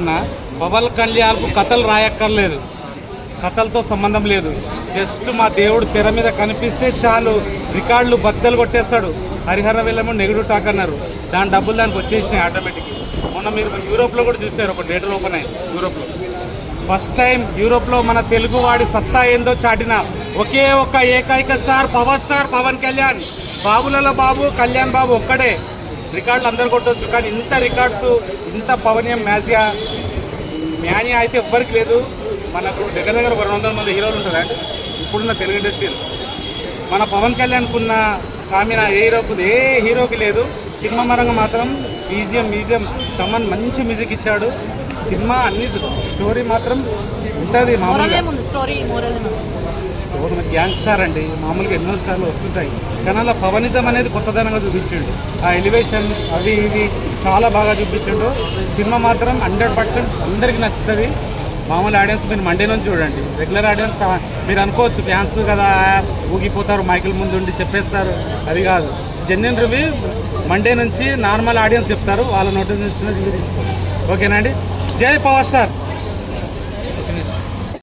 అన్న పవన్ కళ్యాణ్కు కథలు రాయక్కర్లేదు. కథలతో సంబంధం లేదు. జస్ట్ మా దేవుడు తెర మీద కనిపిస్తే చాలు. రికార్డులు బద్దలు కొట్టేస్తాడు. హరిహర వెళ్ళము నెగిటివ్ టాక్ అన్నారు. దాని డబ్బులు దానికి వచ్చేసినాయి ఆటోమేటిక్ మొన్న మీరు యూరోప్లో కూడా చూసారు ఒక డేటర్ ఓపెన్ అయింది యూరోప్లో. ఫస్ట్ టైం యూరోప్లో మన తెలుగు వాడి సత్తా ఏందో చాటిన ఒకే ఒక్క ఏకైక star power star Pawan Kalyan. బాబులలో బాబు కళ్యాణ్ బాబు ఒక్కడే. రికార్డులు అందరు కొట్టచ్చు కానీ ఇంత రికార్డ్స్ ఇంత పవనీయం మ్యాజియా మ్యానియా అయితే ఎవ్వరికి లేదు. మనకు దగ్గర దగ్గర ఒక రెండు వందల మంది హీరోలు ఉంటారు? ఇప్పుడున్న తెలుగు ఇండస్ట్రీలో. మన పవన్ కళ్యాణ్కున్న స్టామినా ఏ హీరోకు ఏ హీరోకి లేదు. సినిమా పరంగా మాత్రం మ్యూజియం మ్యూజియం తమన్ మంచి మ్యూజిక్ ఇచ్చాడు. సినిమా అన్ని స్టోరీ మాత్రం ఉంటుంది మామూలుగా. మోరలేముంది గ్యాంగ్ స్టార్ అండి. మామూలుగా ఎన్నో స్టార్లు వస్తుంటాయి. కానీ అలా పవనిజం అనేది కొత్తదనంగా చూపించిండు. ఆ ఎలివేషన్ అవి ఇవి చాలా బాగా చూపించిండు. సినిమా మాత్రం హండ్రెడ్ పర్సెంట్ అందరికీ నచ్చుతుంది. మామూలు ఆడియన్స్ మీరు మండే నుంచి చూడండి. రెగ్యులర్ ఆడియన్స్ మీరు అనుకోవచ్చు ఫ్యాన్స్ కదా ఊగిపోతారు మైకిల్ ముందు ఉండి చెప్పేస్తారు. అది కాదు. జెన్యున్ రివ్యూ మండే నుంచి నార్మల్ ఆడియన్స్ చెప్తారు. వాళ్ళ నోటీస్ నుంచి రివ్యూ తీసుకోండి. ఓకేనా అండి? జై పవర్ స్టార్.